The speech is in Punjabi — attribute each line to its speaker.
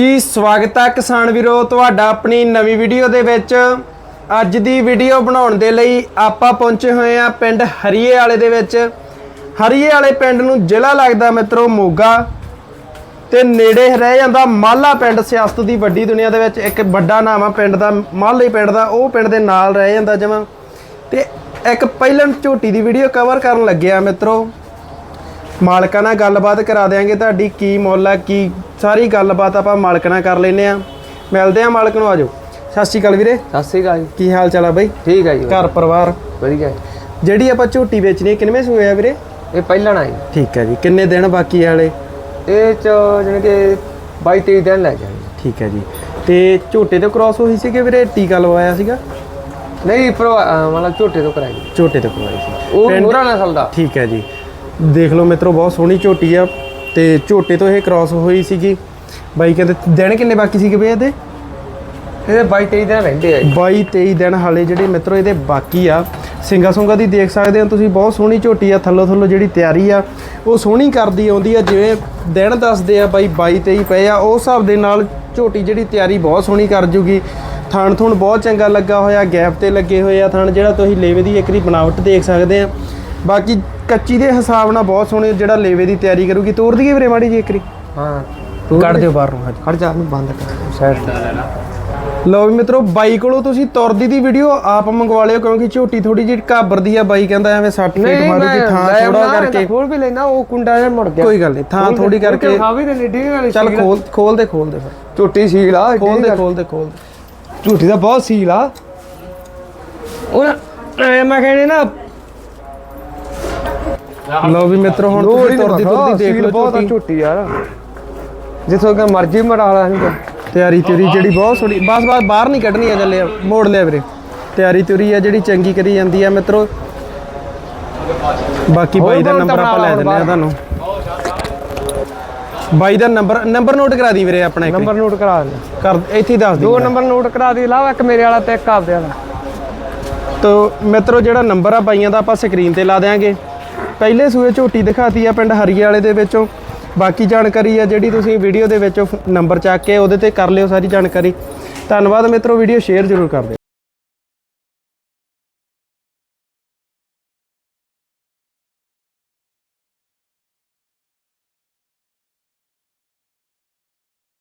Speaker 1: ਜੀ, ਸਵਾਗਤ ਹੈ ਕਿਸਾਨ ਵੀਰੋ, ਤੁਹਾਡਾ ਆਪਣੀ ਨਵੀਂ ਵੀਡੀਓ ਦੇ ਵਿੱਚ। ਅੱਜ ਦੀ ਵੀਡੀਓ ਬਣਾਉਣ ਦੇ ਲਈ ਆਪਾਂ ਪਹੁੰਚੇ ਹੋਏ ਆ ਪਿੰਡ ਹਰੀਏ ਵਾਲੇ ਦੇ ਵਿੱਚ। ਹਰੀਏ ਵਾਲੇ ਪਿੰਡ ਨੂੰ ਜ਼ਿਲ੍ਹਾ ਲੱਗਦਾ ਮਿੱਤਰੋ ਮੋਗਾ। ਤੇ ਨੇੜੇ ਰਹਿ ਜਾਂਦਾ ਮਾਲਾ ਪਿੰਡ, ਸਿਆਸਤ ਦੀ ਵੱਡੀ ਦੁਨੀਆ ਦੇ ਵਿੱਚ। ਇੱਕ ਵੱਡਾ ਨਾਮ ਆ ਪਿੰਡ ਦਾ, ਮਾਲੇ ਪਿੰਡ ਦਾ, ਉਹ ਪਿੰਡ ਦੇ ਨਾਲ ਰਹਿ ਜਾਂਦਾ ਜਮਾਂ। ਤੇ ਇੱਕ ਪਹਿਲਣ ਝੋਟੀ ਦੀ ਵੀਡੀਓ ਕਵਰ ਕਰਨ ਲੱਗਿਆ ਮਿੱਤਰੋ। ਮਾਲਕਾਂ ਨਾਲ ਗੱਲਬਾਤ ਕਰਾ ਦਿਆਂਗੇ। ਤੁਹਾਡੀ ਕੀ ਮੁੱਲ ਆ ਕੀ ਸਾਰੀ ਗੱਲਬਾਤ ਆਪਾਂ ਮਾਲਕ ਨਾਲ ਕਰ ਲੈਨੇ ਆ। ਮਿਲਦੇ ਆ ਮਾਲਕ ਨੂੰ ਆਜੋ ਸਤਿ ਸ਼੍ਰੀ ਅਕਾਲ ਵੀਰੇ।
Speaker 2: ਸਤਿ ਸ੍ਰੀ ਅਕਾਲ ਜੀ।
Speaker 1: ਕੀ ਹਾਲ ਚਾਲ ਆ ਬਈ?
Speaker 2: ਠੀਕ ਹੈ ਜੀ
Speaker 1: ਘਰ ਪਰਿਵਾਰ?
Speaker 2: ਵਧੀਆ।
Speaker 1: ਜਿਹੜੀ ਆਪਾਂ ਝੋਟੀ ਵੇਚਣੀ ਹੈ ਕਿੰਨਵੇਂ ਸੂਏ ਆ ਵੀਰੇ?
Speaker 2: ਇਹ ਪਹਿਲਾਂ ਨਾ ਜੀ।
Speaker 1: ਠੀਕ ਹੈ ਜੀ ਕਿੰਨੇ ਦਿਨ ਬਾਕੀ ਆ ਵਾਲੇ
Speaker 2: ਇਹ ਚ ਜਾਣੀ ਕਿ 22 23 ਦਿਨ ਲੈ ਜਾਣਗੇ।
Speaker 1: ਠੀਕ ਹੈ ਜੀ। ਤੇ ਝੋਟੇ ਤੋਂ ਕ੍ਰਾਸ ਹੋਈ ਸੀ ਕਿ ਵੀਰੇ ਟੀਕਾ ਲਵਾਇਆ ਸੀਗਾ?
Speaker 2: ਨਹੀਂ ਪਰ ਮਤਲਬ ਝੋਟੇ ਤੋਂ ਕਰਾਈ।
Speaker 1: ਝੋਟੇ ਤੋਂ ਕਰਵਾਈ ਸੀ।
Speaker 2: ਉਹ
Speaker 1: ਪਿੰਡ-
Speaker 2: ਮੋਰਾ ਨਸਲ ਦਾ।
Speaker 1: ਠੀਕ ਹੈ ਜੀ। ਦੇਖ ਲਓ ਮਿੱਤਰੋ ਬਹੁਤ ਸੋਹਣੀ ਝੋਟੀ ਆ ਤੇ ਝੋਟੇ ਤੋਂ ਇਹ ਕ੍ਰਾਸ ਹੋਈ ਸੀਗੀ। ਬਾਈ ਕਹਿੰਦੇ ਦਿਨ ਕਿੰਨੇ ਬਾਕੀ ਸੀਗੇ ਬਈ ਇਹਦੇ?
Speaker 2: ਇਹਦੇ 22 23 ਦਿਨ ਰਹਿੰਦੇ ਆ ਜੀ।
Speaker 1: 22 23 ਦਿਨ ਹਾਲੇ ਜਿਹੜੇ ਮਿੱਤਰੋ ਇਹਦੇ ਬਾਕੀ ਆ। ਸਿੰਗਾ ਸੁੰਗਾ ਦੀ ਦੇਖ ਸਕਦੇ ਹੋ ਤੁਸੀਂ ਬਹੁਤ ਸੋਹਣੀ ਝੋਟੀ ਆ ਥੱਲੋ ਥੱਲੋ ਜਿਹੜੀ ਤਿਆਰੀ ਆ ਉਹ ਸੋਹਣੀ ਕਰਦੀ ਆਉਂਦੀ ਆ ਜਿਵੇਂ ਦਿਨ ਦੱਸਦੇ ਆ ਬਾਈ 22 23 ਪਏ ਆ ਉਸ ਹਿਸਾਬ ਦੇ ਨਾਲ ਝੋਟੀ ਜਿਹੜੀ ਤਿਆਰੀ ਬਹੁਤ ਸੋਹਣੀ ਕਰ ਜੂਗੀ। ਥਣ ਥੁਣ ਬਹੁਤ ਚੰਗਾ ਲੱਗਾ ਹੋਇਆ ਗੈਪ ਤੇ ਲੱਗੇ ਹੋਏ ਆ ਥਣ ਜਿਹੜਾ ਤੁਸੀਂ ਲੇਵੇ ਦੀ ਇੱਕ ਵਾਰੀ ਬਣਾਵਟ ਦੇਖ ਸਕਦੇ ਆ। ਬਾਕੀ ਕੱਚੀ ਦੇ ਹਿਸਾਬ ਨਾਲ ਬਹੁਤ ਸੋਹਣੇ ਜਿਹੜਾ ਲੇਵੇ ਦੀ ਤਿਆਰੀ ਕਰੂਗੀ ਤੋੜ ਦਈਏ ਵੀਰੇ ਮਾੜੀ ਜੀ ਇੱਕ ਵਾਰੀ।
Speaker 2: ਹਾਂ
Speaker 1: ਕੱਢ ਦਿਓ ਬਾਹਰ ਨੂੰ ਹਾਂਜੀ।
Speaker 2: ਖੜ ਜਾ ਨੂੰ ਬੰਦ ਕਰ ਸਾਈਡ
Speaker 1: ਲਓ ਵੀ ਮਿੱਤਰੋ ਬਾਈ ਕੋਲੋਂ ਤੁਸੀਂ ਤੁਰਦੀ ਦੀ ਵੀਡੀਓ ਆਪ ਮੰਗਵਾ ਲਿਓ ਕਿਉਂਕਿ ਝੋਟੀ ਥੋੜੀ ਜਿਹੀ ਘਾਬਰਦੀ ਆ ਬਾਈ ਕਹਿੰਦਾ ਐਵੇਂ ਸੱਟ ਫੇਟ ਮਾਰੂਗੀ ਥਾਂ ਥੋੜਾ ਕਰਕੇ।
Speaker 2: ਖੋਲ ਵੀ ਲੈਣਾ ਉਹ ਕੁੰਡਾ ਜਿਹਾ ਮੁੜ ਗਿਆ।
Speaker 1: ਕੋਈ ਗੱਲ ਨਹੀਂ ਥਾਂ ਥੋੜੀ ਕਰਕੇ।
Speaker 2: ਖਾਵੀ ਤੇ ਨਿੱਡੀ ਵਾਲੀ
Speaker 1: ਚੱਲ ਖੋਲ ਖੋਲ ਦੇ ਖੋਲ ਦੇ ਫਿਰ।
Speaker 2: ਝੋਟੀ ਸੀਲ ਆ
Speaker 1: ਖੋਲ ਦੇ ਖੋਲ ਦੇ ਖੋਲ ਦੇ।
Speaker 2: ਝੋਟੀ ਦਾ ਬਹੁਤ ਸੀਲ ਆ। ਉਹ ਮੈਂ ਕਹਿੰਦੇ ਨਾ
Speaker 1: ਲਓ ਵੀ ਮਿੱਤਰੋ ਹੁਣ ਤੁਸੀਂ ਤੁਰਦੀ ਤੁਰਦੀ ਦੇਖ ਲਓ
Speaker 2: ਬਹੁਤ
Speaker 1: ਝੋਟੀ
Speaker 2: ਯਾਰ। ਜਿੱਥੋਂ ਕਿ ਮਰਜ਼ੀ ਮਰਾ ਲਾ ਇਹਨੂੰ
Speaker 1: ਤਿਆਰੀ ਤਿਉਰੀ ਜਿਹੜੀ ਬਹੁਤ ਸੋਹਣੀ ਬਸ ਬਸ ਬਾਹਰ ਨਹੀਂ ਕੱਢਣੀ ਆ ਚੱਲੇ ਮੋੜ ਲਿਆ ਵੀਰੇ। ਤਿਆਰੀ ਤਿਉਰੀ ਆ ਜਿਹੜੀ ਚੰਗੀ ਕਰੀ ਜਾਂਦੀ ਆ ਮਿੱਤਰੋ। ਬਾਕੀ ਬਾਈ ਦਾ ਨੰਬਰ ਆਪਾਂ ਲੈ ਦਿੰਦੇ ਆ ਤੁਹਾਨੂੰ। ਬਾਈ ਦਾ ਨੰਬਰ ਨੰਬਰ ਨੋਟ ਕਰਾ ਦੀ ਵੀਰੇ ਆਪਣਾ ਇੱਕ।
Speaker 2: ਨੰਬਰ ਨੋਟ ਕਰਾ ਲੈ
Speaker 1: ਕਰ ਇੱਥੇ ਦੱਸ
Speaker 2: ਦੋ ਨੰਬਰ ਨੋਟ ਕਰਾ ਦੇ ਲਾਵਾ ਇੱਕ ਮੇਰੇ ਵਾਲਾ ਤੇ ਇੱਕ ਆਪਦੇ ਵਾਲਾ।
Speaker 1: ਤੋ ਮਿੱਤਰੋ ਜਿਹੜਾ ਨੰਬਰ ਆ ਬਾਈਆਂ ਦਾ ਆਪਾਂ ਸਕਰੀਨ ਤੇ ਲਾ ਦੇਾਂਗੇ ਪਹਿਲੇ ਸੂਏ ਝੋਟੀ ਦਿਖਾਤੀ ਆ ਪਿੰਡ ਹਰੀਏ ਵਾਲੇ ਦੇ ਵਿੱਚੋਂ। ਬਾਕੀ ਜਾਣਕਾਰੀ ਆ ਜਿਹੜੀ ਤੁਸੀਂ ਵੀਡੀਓ ਦੇ ਵਿੱਚੋਂ ਨੰਬਰ ਚੱਕ ਕੇ ਉਹਦੇ ਤੇ ਕਰ ਲਿਓ ਸਾਰੀ ਜਾਣਕਾਰੀ। ਧੰਨਵਾਦ ਮਿੱਤਰੋ, ਵੀਡੀਓ ਸ਼ੇਅਰ ਜ਼ਰੂਰ ਕਰ ਦਿਓ।